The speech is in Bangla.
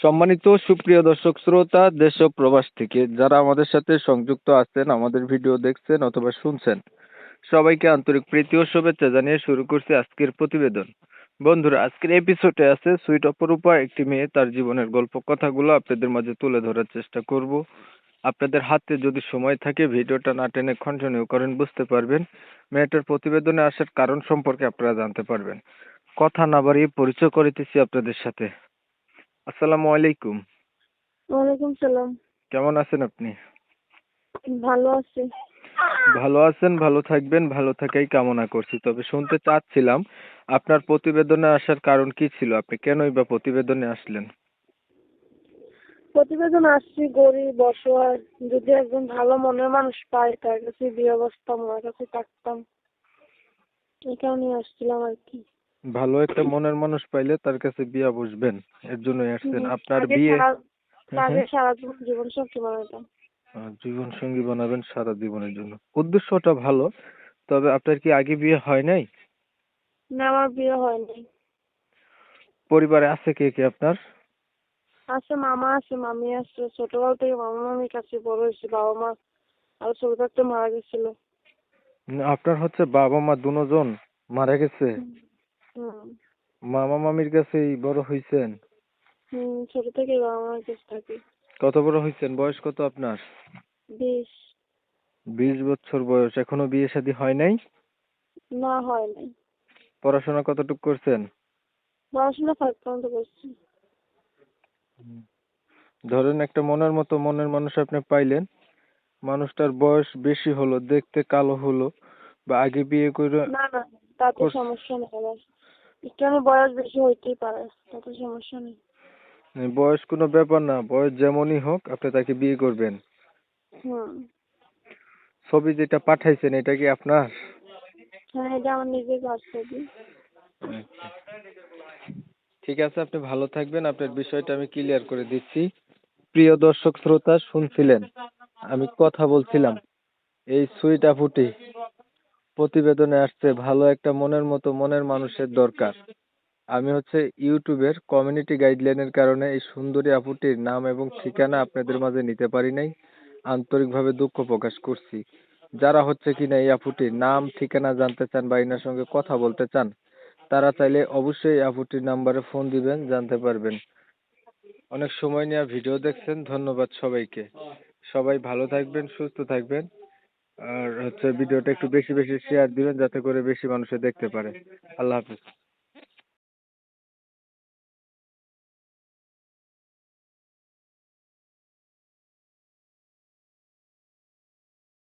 সম্মানিত সুপ্রিয় দর্শক শ্রোতা, দেশ ও প্রবাস থেকে যারা আমাদের সাথে সংযুক্ত আছেন, আমাদের ভিডিও দেখছেন অথবা শুনছেন, সবাইকে আন্তরিক প্রীতি ও শুভেচ্ছা জানিয়ে শুরু করছি আজকের প্রতিবেদন। বন্ধুরা, আজকের এপিসোডে আছে সুইট অপরূপা, একটি মেয়ে, তার জীবনের গল্প কথাগুলো আপনাদের মাঝে তুলে ধরার চেষ্টা করব। আপনাদের হাতে যদি সময় থাকে, ভিডিওটা না টেনে কন্টিনিউ করেন, বুঝতে পারবেন। মেয়েটার প্রতিবেদনে আসার কারণ সম্পর্কে আপনারা জানতে পারবেন। কথা না বাড়িয়ে পরিচয় করিতেছি আপনাদের সাথে। আসসালামু আলাইকুম। ওয়ালাইকুম সালাম। কেমন আছেন আপনি? ভালো আছি। ভালো আছেন ভালো থাকবেন ভালো থাকাই কামনা করছি। তবে শুনতে চাচ্ছিলাম আপনার প্রতিবেদনে আসার কারণ কি ছিল? আপনি কেনই বা প্রতিবেদনে আসলেন? প্রতিবেদন আসছি গরিব অসহায়। যদি একজন ভালো মনের মানুষ পাই তার কাছে বিয়ে বসতাম ওর কাছে থাকতাম। এই কারণেই আসছিলাম আর কি। ভালো একটা মনের মানুষ পাইলে তার কাছে বিয়া বসবেন এর জন্যই আসছেন। আপনার বিয়ে হুম। সারা জীবন সঙ্গী বানাতাম জীবন সঙ্গী বানাবেন সারা জীবনের জন্য। উদ্দেশ্যটা ভালো তবে আপনার কি আগে বিয়ে হয় নাই? না আমার বিয়ে হয়নি পরিবারে আছে কে কে আপনার? আছে মামা আছে মামি আছে। ছোটবেলা থেকে মামা মামির কাছে বড় হয়েছে বাবা মা আর ছোট থাকতে মারা গেছিল। আপনার হচ্ছে বাবা মা দুজন মারা গেছে। মামা মামির কাছেই বড় হইছেন? হুম ছোট থেকে বাবা মার কাছে থাকি। কত বড় হইছেন? বয়স কত আপনার? বিশ। বিশ বছর বয়স। এখনও বিয়ে শাদী হয় নাই? না হয় নাই। পড়াশোনা কতটুকু করছেন? পড়াশোনা ফাইভ পর্যন্ত করছি। ধরেন একটা মনের মতো মনের মানুষ আপনি পাইলেন। মানুষটার বয়স বেশি হলো দেখতে কালো হলো বা আগে বিয়ে করে না না তাতে সমস্যা নেই আমার একটু বয়স বেশি হইতেই পারে তাতে সমস্যা নেই। বয়স কোনো ব্যাপার না বয়স যেমনই হোক আপনি তাকে বিয়ে করবেন। হুম। ছবি যেটা পাঠাইছেন এটা কি আপনার? হ্যাঁ এটা আমার নিজের কাজ ছবি। ঠিক আছে আপনি ভালো থাকবেন। আপনার বিষয়টা আমি ক্লিয়ার করে দিচ্ছি। প্রিয় দর্শক শ্রোতা শুনছিলেন? আমি কথা বলছিলাম। এই সুইট আপুটি। প্রতিবেদনে আসছে, ভালো একটা মনের মতো মনের মানুষের দরকার। আমি হচ্ছে ইউটিউবের কমিউনিটি গাইডলাইনের কারণে এই সুন্দরী আপুটির নাম এবং ঠিকানা আপনাদের মাঝে নিতে পারি নাই। আন্তরিকভাবে দুঃখ প্রকাশ করছি। যারা হচ্ছে কিনা এই আপুটির নাম, ঠিকানা জানতে চান বা এনার সঙ্গে কথা বলতে চান, তারা চাইলে অবশ্যই এই আপুটির নাম্বারে ফোন দিবেন, জানতে পারবেন। অনেক সময় নিয়ে ভিডিও দেখছেন, ধন্যবাদ সবাইকে। সবাই ভালো থাকবেন, সুস্থ থাকবেন। আর হচ্ছে ভিডিওটা একটু বেশি বেশি শেয়ার দিবেন, যাতে করে বেশি মানুষে দেখতে পারে। আল্লাহ হাফিজ।